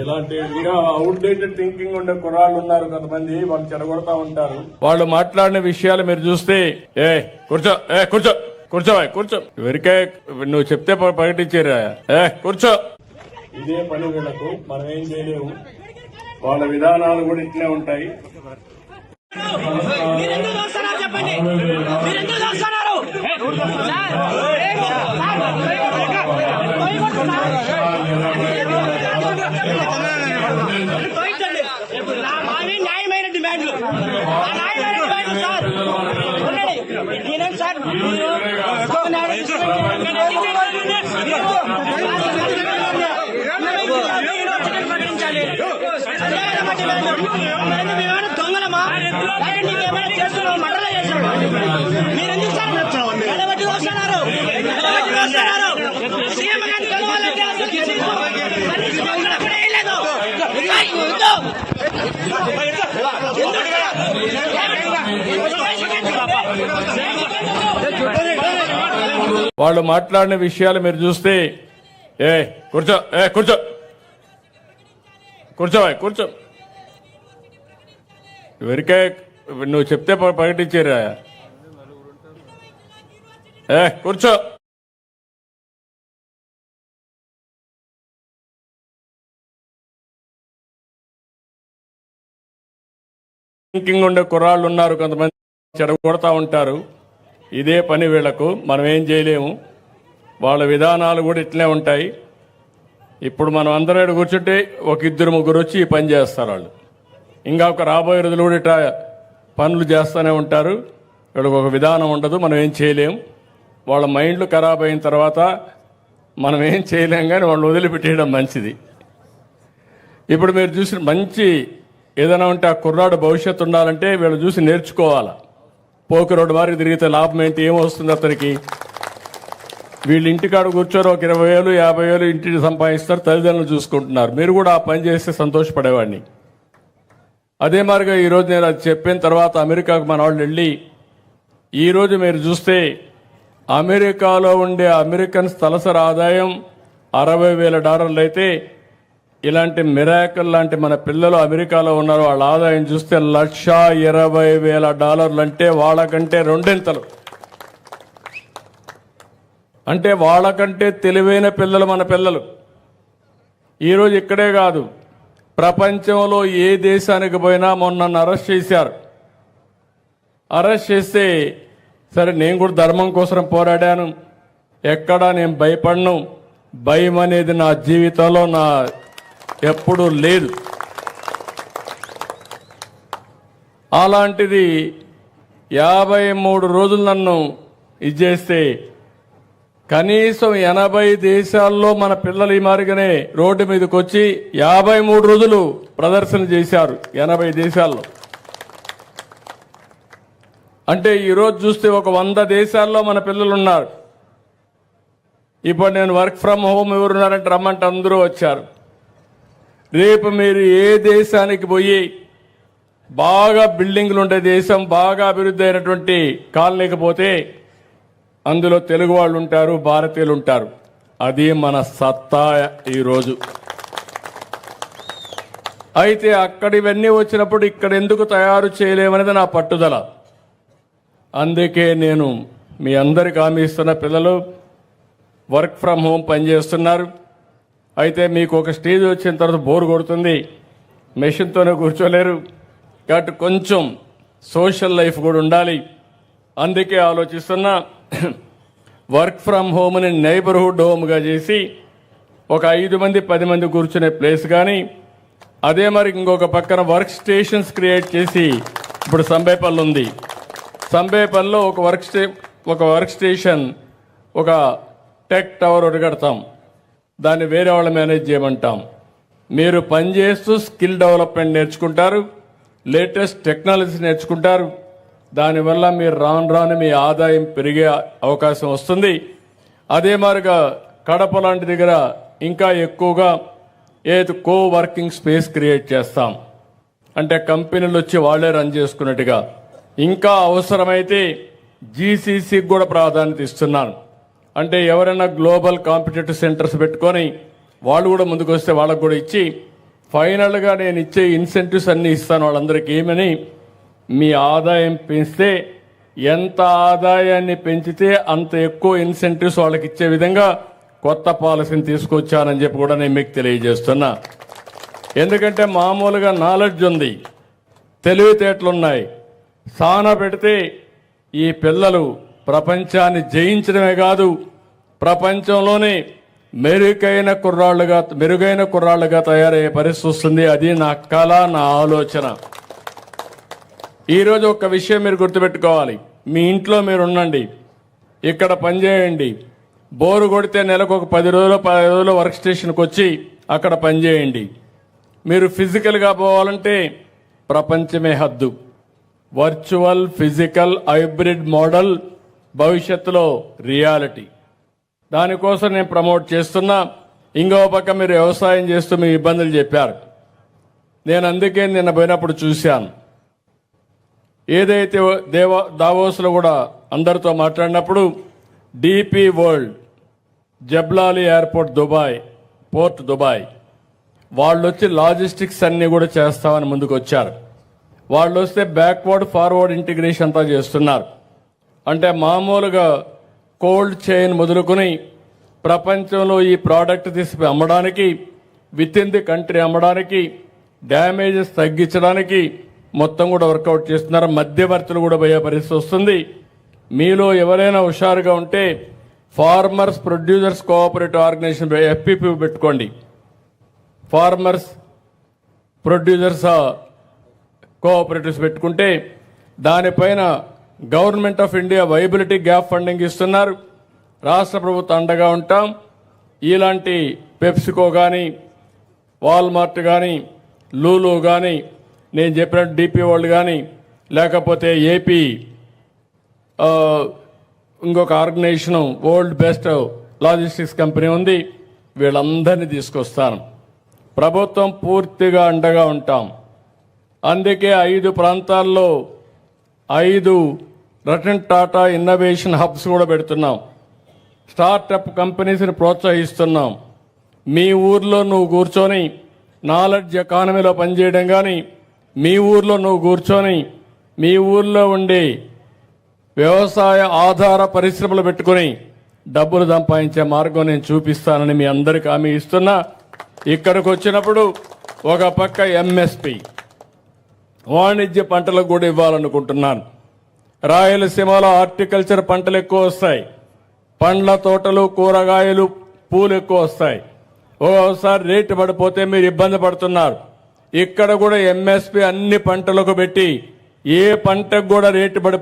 ఇలాంటి outdated thinking ఉండే కుర్రాళ్ళు ఉన్నారు కొంతమంది వాళ్ళు చెడగొడతా ఉంటారు వాళ్ళు మాట్లాడిన విషయాలు మీరు చూస్తే ఏ కూర్చో ఏ కూర్చో కూర్చో కూర్చో ఎవరికే నువ్వు చెప్తే ప్రకటించారా ఏ కూర్చో ఇదే పని వీళ్ళకు మనం ఏం చేయలేము వాళ్ళ విధానాలు కూడా ఇట్లే ఉంటాయి చెప్పండి మావి న్యాయమైన డిమాండ్లు న్యాయమైన డిమాండ్లు సార్ ఉండండి. నేనేం సార్ దొంగలమా చేస్తున్నావు మండల చేస్తున్నావా మీరెందుకు సార్ నిలబట్టి వస్తున్నారు నిలబట్టి వస్తున్నారు సీఎం గారిని కలవాలంటే అసలు తెలీదు. కనీసం ఇక్కడ అక్కడ ఏం లేదు. అయ్యో, ఇదో. ఎందుకు సార్? వాళ్ళు మాట్లాడిన విషయాలు మీరు చూస్తే ఏ కూర్చో ఏ కూర్చో. కూర్చో కూర్చో. ఎవరికే నువ్వు చెప్తే ప్రకటించారా? ఏ కూర్చో. థింకింగ్ ఉండే కుర్రాళ్ళు ఉన్నారు కొంతమంది చెడగొడతా ఉంటారు. ఇదే పని వీళ్ళకు మనం ఏం చేయలేము. వాళ్ళ విధానాలు కూడా ఇట్లే ఉంటాయి. ఇప్పుడు మనం అందరూ కూర్చుంటే ఒక ఇద్దరు ముగ్గురు వచ్చి ఈ పని చేస్తారు వాళ్ళు. ఇంకా ఒక రాబోయే రోజులు కూడా ఇట్లా పనులు చేస్తూనే ఉంటారు. వీళ్ళకి ఒక విధానం ఉండదు మనం ఏం చేయలేం. వాళ్ళ మైండ్లు ఖరాబ్ అయిన తర్వాత మనం ఏం చేయలేం కానీ వాళ్ళు వదిలిపెట్టేయడం మంచిది. ఇప్పుడు మీరు చూసిన మంచి ఏదైనా ఉంటే ఆ కుర్రాడు భవిష్యత్తు ఉండాలంటే వీళ్ళు చూసి నేర్చుకోవాలా? పోకి రోడ్డు వారికి తిరిగితే లాభం ఏంటి? ఏమొస్తుంది అతనికి? వీళ్ళు ఇంటికాడ కూర్చొని ఒక ఇరవై వేలు యాభై వేలు ఇంటిని సంపాదిస్తారు తల్లిదండ్రులు చూసుకుంటున్నారు. మీరు కూడా ఆ పని చేస్తే సంతోషపడేవాడిని. అదే మారిగా ఈరోజు నేను అది చెప్పిన తర్వాత అమెరికాకు మన వాళ్ళు వెళ్ళి ఈరోజు మీరు చూస్తే అమెరికాలో ఉండే అమెరికన్స్ తలసరి ఆదాయం అరవై వేల డాలర్లు అయితే ఇలాంటి మిరాకల్ లాంటి మన పిల్లలు అమెరికాలో ఉన్నారు వాళ్ళ ఆదాయం చూస్తే లక్ష ఇరవై వేల డాలర్లు అంటే వాళ్ళకంటే రెండింతలు. అంటే వాళ్ళకంటే తెలివైన పిల్లలు మన పిల్లలు. ఈరోజు ఇక్కడే కాదు ప్రపంచంలో ఏ దేశానికి పోయినా మొన్న నన్ను అరెస్ట్ చేశారు. అరెస్ట్ చేస్తే సరే నేను కూడా ధర్మం కోసం పోరాడాను ఎక్కడా నేను భయపడను భయం అనేది నా జీవితంలో నా ఎప్పుడూ లేదు. అలాంటిది యాభై మూడు రోజులు నన్ను ఇది చేస్తే కనీసం ఎనభై దేశాల్లో మన పిల్లలు ఈ మారిగానే రోడ్డు మీదకి వచ్చి యాభై మూడు రోజులు ప్రదర్శన చేశారు ఎనభై దేశాల్లో. అంటే ఈరోజు చూస్తే ఒక వంద దేశాల్లో మన పిల్లలు ఉన్నారు. ఇప్పుడు నేను వర్క్ ఫ్రమ్ హోమ్ ఎవరున్నారంటే రమ్మంటే అందరూ వచ్చారు. రేపు మీరు ఏ దేశానికి పోయి బాగా బిల్డింగ్లు ఉండే దేశం బాగా అభివృద్ధి అయినటువంటి కాలనీకి పోతే అందులో తెలుగు వాళ్ళు ఉంటారు భారతీయులు ఉంటారు. అది మన సత్తా ఈరోజు అయితే అక్కడ ఇవన్నీ వచ్చినప్పుడు ఇక్కడ ఎందుకు తయారు చేయలేమనేది నా పట్టుదల. అందుకే నేను మీ అందరికి హామీ ఇస్తున్న పిల్లలు వర్క్ ఫ్రమ్ హోమ్ పనిచేస్తున్నారు. అయితే మీకు ఒక స్టేజ్ వచ్చిన తర్వాత బోర్ కొడుతుంది. మెషిన్తోనే కూర్చోలేరు. కాబట్టి కొంచెం సోషల్ లైఫ్ కూడా ఉండాలి. అందుకే ఆలోచిస్తున్నా వర్క్ ఫ్రమ్ హోమ్ని నైబర్హుడ్ హోమ్గా చేసి ఒక ఐదు మంది పది మంది కూర్చునే ప్లేస్ కానీ అదే మరి ఇంకొక పక్కన వర్క్ స్టేషన్స్ క్రియేట్ చేసి ఇప్పుడు సంబేపల్లి ఉంది. సంబేపల్లిలో ఒక వర్క్ స్టే ఒక వర్క్ స్టేషన్ ఒక టెక్ టవర్ ఒకటి కడతాం. దాన్ని వేరే వాళ్ళు మేనేజ్ చేయమంటాం. మీరు పనిచేస్తూ స్కిల్ డెవలప్మెంట్ నేర్చుకుంటారు లేటెస్ట్ టెక్నాలజీ నేర్చుకుంటారు. దానివల్ల మీరు రాను రాను మీ ఆదాయం పెరిగే అవకాశం వస్తుంది. అదే మారిగా కడప లాంటి దగ్గర ఇంకా ఎక్కువగా ఏది కో వర్కింగ్ స్పేస్ క్రియేట్ చేస్తాం. అంటే కంపెనీలు వచ్చి వాళ్ళే రన్ చేసుకున్నట్టుగా. ఇంకా అవసరమైతే జీసీసీకి కూడా ప్రాధాన్యత ఇస్తున్నాను. అంటే ఎవరైనా గ్లోబల్ కాంపిటేటివ్ సెంటర్స్ పెట్టుకొని వాళ్ళు కూడా ముందుకు వస్తే వాళ్ళకు కూడా ఇచ్చి ఫైనల్గా నేను ఇచ్చే ఇన్సెంటివ్స్ అన్నీ ఇస్తాను వాళ్ళందరికీ. ఏమని? మీ ఆదాయం పెంచితే ఎంత ఆదాయాన్ని పెంచితే అంత ఎక్కువ ఇన్సెంటివ్స్ వాళ్ళకి ఇచ్చే విధంగా కొత్త పాలసీని తీసుకొచ్చానని చెప్పి కూడా నేను మీకు తెలియజేస్తున్నా. ఎందుకంటే మామూలుగా నాలెడ్జ్ ఉంది. తెలివితేటలున్నాయి. సానా పెడితే ఈ పిల్లలు ప్రపంచాన్ని జయించడమే కాదు ప్రపంచంలోనే మెరుగైన కుర్రాళ్ళుగా మెరుగైన కుర్రాళ్ళుగా తయారయ్యే పరిస్థితి వస్తుంది. అది నా కళ నా ఆలోచన. ఈరోజు ఒక విషయం మీరు గుర్తుపెట్టుకోవాలి. మీ ఇంట్లో మీరు ఉండండి. ఇక్కడ పనిచేయండి. బోరు కొడితే నెలకు ఒక పది రోజులు పది రోజులు వర్క్ స్టేషన్కి వచ్చి అక్కడ పనిచేయండి. మీరు ఫిజికల్గా పోవాలంటే ప్రపంచమే హద్దు. వర్చువల్ ఫిజికల్ హైబ్రిడ్ మోడల్ భవిష్యత్తులో రియాలిటీ. దానికోసం నేను ప్రమోట్ చేస్తున్నా. ఇంకో పక్క మీరు వ్యవసాయం చేస్తూ మీ ఇబ్బందులు చెప్పారు. నేను అందుకే నిన్న పోయినప్పుడు చూశాను. ఏదైతే దేవ దావోస్లో కూడా అందరితో మాట్లాడినప్పుడు DP world Jebel Ali airport Dubai port Dubai వాళ్ళు వచ్చి లాజిస్టిక్స్ అన్నీ కూడా చేస్తామని ముందుకు వచ్చారు వాళ్ళు వస్తే బ్యాక్వర్డ్ ఫార్వర్డ్ ఇంటిగ్రేషన్ అంతా చేస్తున్నారు. అంటే మామూలుగా కోల్డ్ చైన్ మొదలుకొని ప్రపంచంలో ఈ ప్రోడక్ట్ తీసి అమ్మడానికి విత్ ఇన్ ది కంట్రీ అమ్మడానికి డ్యామేజెస్ తగ్గించడానికి మొత్తం కూడా వర్కౌట్ చేస్తున్నారు. మధ్యవర్తులు కూడా పోయే పరిస్థితి వస్తుంది. మీలో ఎవరైనా హుషారుగా ఉంటే farmers producers cooperative organisation FPP పెట్టుకోండి. ఫార్మర్స్ ప్రొడ్యూసర్స్ కోఆపరేటివ్స్ పెట్టుకుంటే దానిపైన government of India viability gap funding ఇస్తున్నారు. రాష్ట్ర ప్రభుత్వం అండగా ఉంటాం. ఇలాంటి పెప్సికో కానీ వాల్మార్ట్ కానీ లూలు కానీ నేను చెప్పినట్టు డిపి వరల్డ్ కానీ లేకపోతే ఏపీ ఇంకొక organisation world best logistics company ఉంది. వీళ్ళందరినీ తీసుకొస్తాను. ప్రభుత్వం పూర్తిగా అండగా ఉంటాం. అందుకే ఐదు ప్రాంతాల్లో ఐదు రతన్ టాటా ఇన్నోవేషన్ హబ్స్ కూడా పెడుతున్నాం. స్టార్టప్ కంపెనీస్ని ప్రోత్సహిస్తున్నాం. మీ ఊర్లో నువ్వు కూర్చొని నాలెడ్జ్ ఎకానమీలో పనిచేయడం కానీ మీ ఊర్లో నువ్వు కూర్చొని మీ ఊర్లో ఉండే వ్యవసాయ ఆధార పరిశ్రమలు పెట్టుకుని డబ్బులు సంపాదించే మార్గం నేను చూపిస్తానని మీ అందరికి హామీ ఇస్తున్నా. ఇక్కడికి వచ్చినప్పుడు ఒక పక్క ఎంఎస్పి వాణిజ్య పంటలకు కూడా ఇవ్వాలనుకుంటున్నాను. రాయలసీమలో హార్టికల్చర్ పంటలు ఎక్కువ వస్తాయి. పండ్ల తోటలు కూరగాయలు పూలు ఎక్కువ వస్తాయి. ఓసారి రేటు పడిపోతే మీరు ఇబ్బంది పడుతున్నారు. ఇక్కడ కూడా ఎంఎస్పి అన్ని పంటలకు పెట్టి ఏ పంటకు కూడా రేటు పడిపో